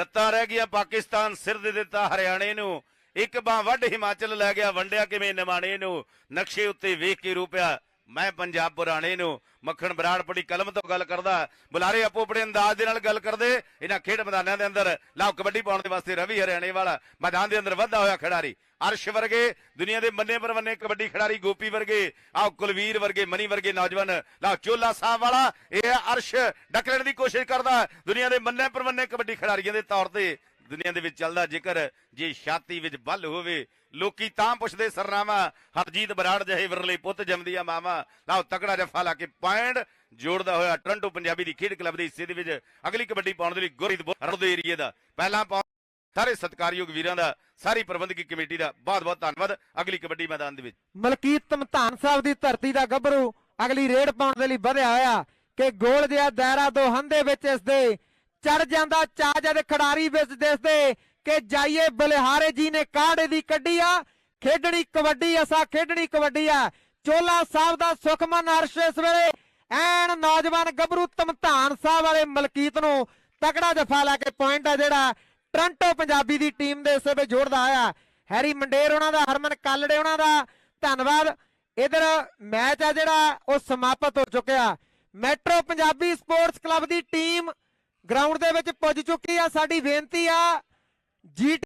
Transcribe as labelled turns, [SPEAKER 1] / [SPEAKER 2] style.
[SPEAKER 1] ਲੱਤਾਂ ਰਹਿ ਗਈਆਂ ਪਾਕਿਸਤਾਨ, ਸਿਰ ਦੇ ਦਿੱਤਾ ਹਰਿਆਣੇ ਨੂੰ। ਇੱਕ ਬਾਹ ਵੱਢ ਹਿਮਾਚਲ ਲੈ ਗਿਆ, ਵੰਡਿਆ ਕਿਵੇਂ ਨਿਮਾਣੇ ਨੂੰ? ਨਕਸ਼ੇ ਉੱਤੇ ਵੇਖ ਕੇ ਰੂਪਿਆ ਮੈਂ ਪੰਜਾਬ ਪੁਰਾਣੇ ਨੂੰ ਮੱਖਣ ਬਰਾੜ ਪੜੀ ਕਲਮ ਤੋਂ ਗੱਲ ਕਰਦਾ, ਬੁਲਾਰੇ ਆਪੋ ਆਪਣੇ ਅੰਦਾਜ਼ ਦੇ ਨਾਲ ਗੱਲ ਕਰਦੇ, ਇਹਨਾਂ ਖੇਡ ਮੈਦਾਨਾਂ ਦੇ ਅੰਦਰ, ਲਾਓ ਕਬੱਡੀ ਪਾਉਣ ਦੇ ਵਾਸਤੇ ਰਵੀ ਹਰਿਆਣੇ ਵਾਲਾ ਮੈਦਾਨ ਦੇ ਅੰਦਰ ਵੱਧਾ ਹੋਇਆ ਖਿਡਾਰੀ, ਅਰਸ਼ ਵਰਗੇ, ਦੁਨੀਆ ਦੇ ਮੰਨੇ ਪਰਵੰਨੇ ਕਬੱਡੀ ਖਿਡਾਰੀ ਗੋਪੀ ਵਰਗੇ, ਆਓ ਕੁਲਵੀਰ ਵਰਗੇ, ਮਨੀ ਵਰਗੇ ਨੌਜਵਾਨ, ਲਾਓ ਚੋਲਾ ਸਾਹਿਬ ਵਾਲਾ, ਇਹ ਹੈ ਅਰਸ਼, ਡਕਲਣ ਦੀ ਕੋਸ਼ਿਸ਼ ਕਰਦਾ, ਦੁਨੀਆ ਦੇ ਮੰਨੇ ਪਰਵੰਨੇ ਕਬੱਡੀ ਖਿਡਾਰੀਆਂ ਦੇ ਤੌਰ ਤੇ ਦੁਨੀਆ ਦੇ ਵਿੱਚ ਚੱਲਦਾ ਜ਼ਿਕਰ ਜੇ ਛਾਤੀ ਵਿੱਚ ਬੱਲ ਹੋਵੇ, ਲੋਕੀ ਤਾਂ ਪੁੱਛਦੇ, ਸਰਨਾਮਾ, ਹਰਜੀਤ ਬਰਾੜ ਜਿਹੇ ਵਿਰਲੇ ਪੁੱਤ ਜੰਮਦੀਆਂ ਮਾਵਾ। ਲਾਓ ਤਕੜਾ ਜਫਾ ਲਾ ਕੇ ਪੁਆਇੰਟ ਜੋੜਦਾ ਹੋਇਆ ਟ੍ਰਾਂਟੋ ਪੰਜਾਬੀ ਦੀ ਖੇਡ ਕਲੱਬ ਦੇ ਹਿੱਸੇ ਦੇ ਵਿੱਚ ਅਗਲੀ ਕਬੱਡੀ ਪਾਉਣ ਦੇ ਲਈ ਗੁਰਦੀਪ ਰਣ ਦੇ ਏਰੀਏ ਦਾ। ਪਹਿਲਾਂ ਸਾਰੇ ਸਤਿਕਾਰਯੋਗ ਵੀਰਾਂ ਦਾ, ਸਾਰੀ ਪ੍ਰਬੰਧਕੀ ਕਮੇਟੀ ਦਾ ਬਹੁਤ ਬਹੁਤ ਧੰਨਵਾਦ। ਅਗਲੀ ਕਬੱਡੀ ਮੈਦਾਨ ਦੇ ਵਿੱਚ।
[SPEAKER 2] ਮਲਕੀਤ ਧਮਧਾਨ ਸਾਹਿਬ ਦੀ ਧਰਤੀ ਦਾ ਗੱਭਰੂ ਅਗਲੀ ਰੇਡ ਪਾਉਣ ਦੇ ਲਈ ਵਧਿਆ ਹੋਇਆ ਕਿ ਗੋਲ ਜਿਹਾ ਦਾਇਰਾ ਦੋ ਹੰਦੇ ਵਿੱਚ ਇਸ ਦੇ ਚੜ ਜਾਂਦਾ ਚਾਹ ਜਦ ਖਿਡਾਰੀ ਵਿੱਚ ਦਿਸਦੇ ਕਿ ਜਾਈਏ ਬਲਿਹਾਰੇ ਜੀ ਨੇ ਕਾੜੇ ਦੀ ਕੱਢੀ ਆ, ਖੇਡਣੀ ਕਬੱਡੀ ਅਸਾ ਖੇਡਣੀ ਕਬੱਡੀ ਆ। ਚੋਲਾ ਸਾਹਿਬ ਦਾ ਸੁਖਮਨ ਅਰਸ਼ ਇਸ ਵੇਲੇ, ਐਨ ਨੌਜਵਾਨ ਗੱਭਰੂ ਧਮਧਾਨ ਸਾਹਿਬ ਵਾਲੇ ਮਲਕੀਤ ਨੂੰ ਤਕੜਾ ਜਫਾ ਲਾ ਕੇ ਪੁਆਇੰਟ ਆ ਜਿਹੜਾ ਟ੍ਰਾਂਟੋ ਪੰਜਾਬੀ ਦੀ ਟੀਮ ਦੇ ਇਸੇ ਵਿੱਚ ਜੋੜਦਾ ਆਇਆ ਹੈਰੀ ਮੰਡੇਰ ਉਹਨਾਂ ਦਾ, ਹਰਮਨ ਕਾਲੜੇ ਉਹਨਾਂ ਦਾ। ਧੰਨਵਾਦ। ਇਧਰ ਮੈਚ ਆ ਜਿਹੜਾ, ਉਹ ਸਮਾਪਤ ਹੋ ਚੁੱਕਿਆ। ਮੈਟਰੋ ਪੰਜਾਬੀ ਸਪੋਰਟਸ ਕਲੱਬ ਦੀ ਟੀਮ ਗਰਾਊਂਡ ਦੇ ਵਿੱਚ ਪੁੱਜ ਚੁੱਕੀ ਆ ਸਾਡੀ ਬੇਨਤੀ ਆ ਜੀ